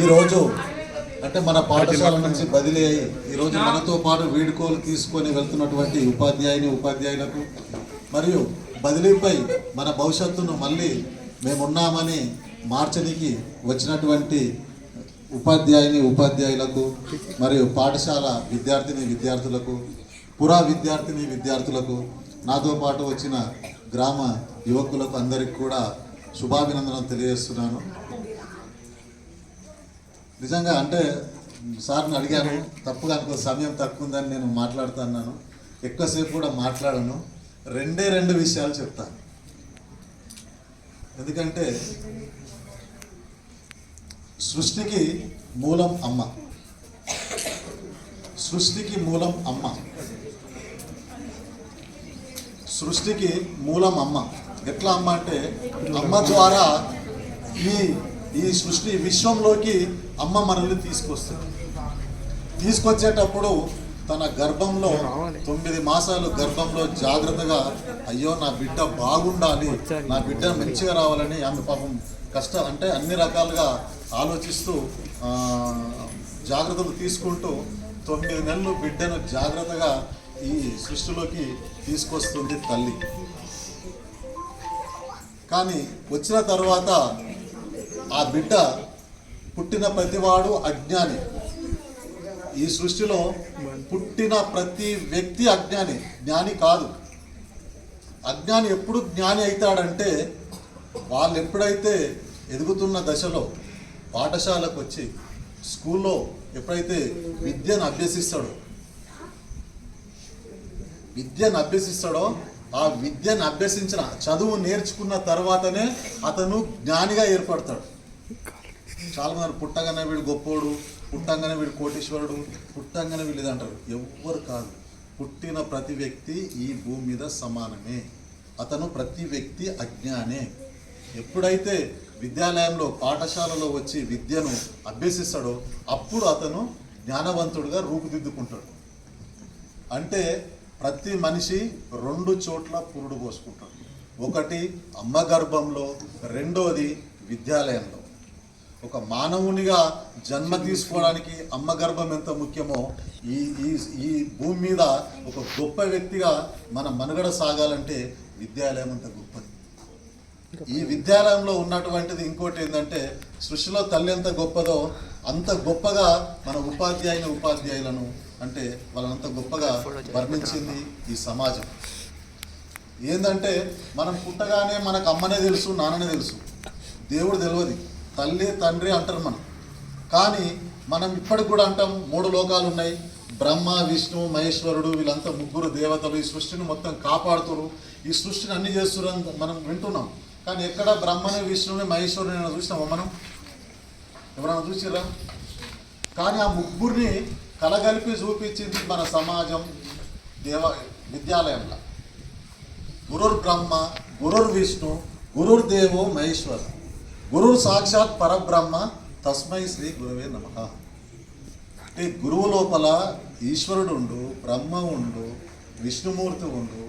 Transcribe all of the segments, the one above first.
ఈరోజు అంటే మన పాఠశాల నుంచి బదిలీ అయ్యి ఈరోజు మనతో పాటు వీడుకోలు తీసుకొని వెళ్తున్నటువంటి ఉపాధ్యాయుని ఉపాధ్యాయులకు మరియు బదిలీపై మన భవిష్యత్తును మళ్ళీ మేమున్నామని మార్చడానికి వచ్చినటువంటి ఉపాధ్యాయుని ఉపాధ్యాయులకు మరియు పాఠశాల విద్యార్థిని విద్యార్థులకు పురా విద్యార్థిని విద్యార్థులకు నాతో పాటు వచ్చిన గ్రామ యువకులకు అందరికి కూడా శుభాభినందనలు తెలియజేస్తున్నాను. నిజంగా అంటే సార్ని అడిగాను తప్పుగా అనుకో సమయం తక్కువ ఉందని నేను మాట్లాడుతున్నాను ఎక్కువసేపు కూడా మాట్లాడను. రెండే రెండు విషయాలు చెప్తాను ఎందుకంటే సృష్టికి మూలం అమ్మ. సృష్టికి మూలం అమ్మ. సృష్టికి మూలం అమ్మ. ఎట్లా అమ్మ అంటే అమ్మ ద్వారా ఈ ఈ సృష్టి విశ్వంలోకి అమ్మ మనల్ని తీసుకొస్తుంది. తీసుకొచ్చేటప్పుడు తన గర్భంలో తొమ్మిది మాసాలు గర్భంలో జాగ్రత్తగా అయ్యో నా బిడ్డ బాగుండాలి. నా బిడ్డ మంచిగా రావాలని ఆమె పాపం కష్ట అంటే అన్ని రకాలుగా ఆలోచిస్తూ జాగ్రత్తలు తీసుకుంటూ తొమ్మిది నెలలు బిడ్డను జాగ్రత్తగా ఈ సృష్టిలోకి తీసుకొస్తుంది తల్లి. కానీ వచ్చిన తర్వాత ఆ బిడ్డ పుట్టిన ప్రతివాడు అజ్ఞాని. ఈ సృష్టిలో పుట్టిన ప్రతి వ్యక్తి అజ్ఞాని. జ్ఞాని కాదు. అజ్ఞాని ఎప్పుడు జ్ఞాని అవుతాడంటే వాళ్ళు ఎప్పుడైతే ఎదుగుతున్న దశలో పాఠశాలకు వచ్చి స్కూల్లో ఎప్పుడైతే విద్యను అభ్యసిస్తాడో విద్యను అభ్యసిస్తాడో ఆ విద్యను అభ్యసించిన చదువు నేర్చుకున్న తర్వాతనే అతను జ్ఞానిగా ఏర్పడతాడు. చాలా మంది పుట్టగానే వీడు గొప్పోడు పుట్టంగానే వీడు కోటీశ్వరుడు పుట్టంగానే వీళ్ళు అంటారు. ఎవ్వరు కాదు. పుట్టిన ప్రతి వ్యక్తి ఈ భూమి మీద సమానమే. అతను ప్రతి వ్యక్తి అజ్ఞానే. ఎప్పుడైతే విద్యాలయంలో పాఠశాలలో వచ్చి విద్యను అభ్యసిస్తాడో అప్పుడు అతను జ్ఞానవంతుడిగా రూపుదిద్దుకుంటాడు. అంటే ప్రతి మనిషి రెండు చోట్ల పురుడు పోసుకుంటాడు. ఒకటి అమ్మ గర్భంలో రెండోది విద్యాలయంలో. ఒక మానవునిగా జన్మ తీసుకోవడానికి అమ్మ గర్భం ఎంత ముఖ్యమో ఈ ఈ ఈ భూమి మీద ఒక గొప్ప వ్యక్తిగా మన మనుగడ సాగాలంటే విద్యాలయం అంత గొప్పది. ఈ విద్యాలయంలో ఉన్నటువంటిది ఇంకోటి ఏంటంటే సృష్టిలో తల్లి ఎంత గొప్పదో అంత గొప్పగా మన ఉపాధ్యాయుని ఉపాధ్యాయులను అంటే వాళ్ళంత గొప్పగా వర్ణించింది ఈ సమాజం. ఏంటంటే మనం పుట్టగానే మనకు అమ్మనే తెలుసు నాన్ననే తెలుసు. దేవుడు తెలియదు తల్లి తండ్రి అంటారు మనం. కానీ మనం ఇప్పటికి కూడా అంటాం మూడు లోకాలు ఉన్నాయి. బ్రహ్మ విష్ణు మహేశ్వరుడు వీళ్ళంతా ముగ్గురు దేవతలు. ఈ సృష్టిని మొత్తం కాపాడుతురు. ఈ సృష్టిని అన్ని చేస్తున్నారు మనం వింటున్నాం. కానీ ఎక్కడ బ్రహ్మని విష్ణుని మహేశ్వరుని చూసినామా మనం? ఎవరైనా చూసిరా కానీ ఆ ముగ్గురిని కలగలిపి చూపించింది మన సమాజం దేవ విద్యాలయంలో. గురుర్ బ్రహ్మ గురుర్ విష్ణు గురుర్ దేవో గురువు సాక్షాత్ పరబ్రహ్మ తస్మై శ్రీ గురువే నమ. అంటే గురువు లోపల ఈశ్వరుడు ఉండు బ్రహ్మ ఉండు విష్ణుమూర్తి ఉండు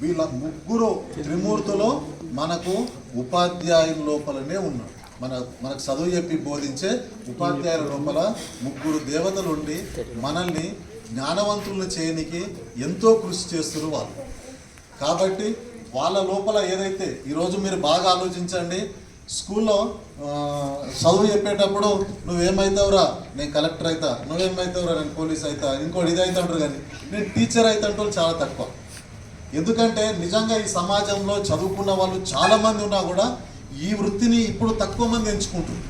వీళ్ళ ముగ్గురు త్రిమూర్తులో మనకు ఉపాధ్యాయుల లోపలనే ఉన్నాడు మన మనకు చదువు చెప్పి బోధించే ఉపాధ్యాయుల లోపల ముగ్గురు దేవతలు ఉండి మనల్ని జ్ఞానవంతులను చేయనికి ఎంతో కృషి చేస్తున్నారు వాళ్ళు. కాబట్టి వాళ్ళ లోపల ఏదైతే ఈరోజు మీరు బాగా ఆలోచించండి స్కూల్లో చదువు చెప్పేటప్పుడు నువ్వేమవుతావురా నేను కలెక్టర్ అవుతా నువ్వేమవుతావురా నేను పోలీస్ అవుతా ఇంకోటి ఇది అవుతా అంటారు కానీ నేను టీచర్ అవుతా చాలా తక్కువ. ఎందుకంటే నిజంగా ఈ సమాజంలో చదువుకున్న వాళ్ళు చాలామంది ఉన్నా కూడా ఈ వృత్తిని ఇప్పుడు తక్కువ మంది ఎంచుకుంటారు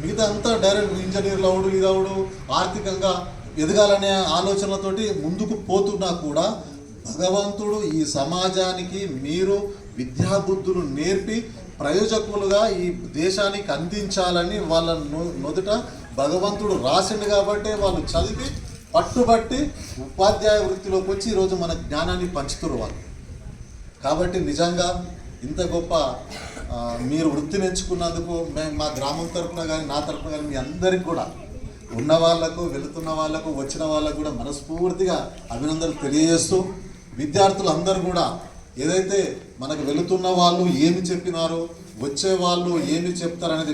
మిగతా అంతా డైరెక్ట్ ఇంజనీర్లు అవుడు ఇది అవుడు ఆర్థికంగా ఎదగాలనే ఆలోచనలతోటి ముందుకు పోతున్నా కూడా భగవంతుడు ఈ సమాజానికి మీరు విద్యాబుద్ధులు నేర్పి ప్రయోజకులుగా ఈ దేశానికి అందించాలని వాళ్ళ నుదుట భగవంతుడు రాసిండు కాబట్టి వాళ్ళు చదివి పట్టుబట్టి ఉపాధ్యాయ వృత్తిలోకి వచ్చి ఈరోజు మన జ్ఞానాన్ని పంచుతురు వాళ్ళు. కాబట్టి నిజంగా ఇంత గొప్ప మీరు వృత్తిని ఎంచుకున్నందుకు మేము మా గ్రామం తరపున కానీ నా తరపున కానీ మీ అందరికి కూడా ఉన్న వాళ్ళకు వెళుతున్న వాళ్ళకు వచ్చిన వాళ్ళకు కూడా మనస్ఫూర్తిగా అభినందనలు తెలియజేస్తూ విద్యార్థులు అందరూ కూడా ఏదైతే మనకు వెళుతున్న వాళ్ళు ఏమి చెప్పినారో వచ్చే వాళ్ళు ఏమి చెప్తారనేది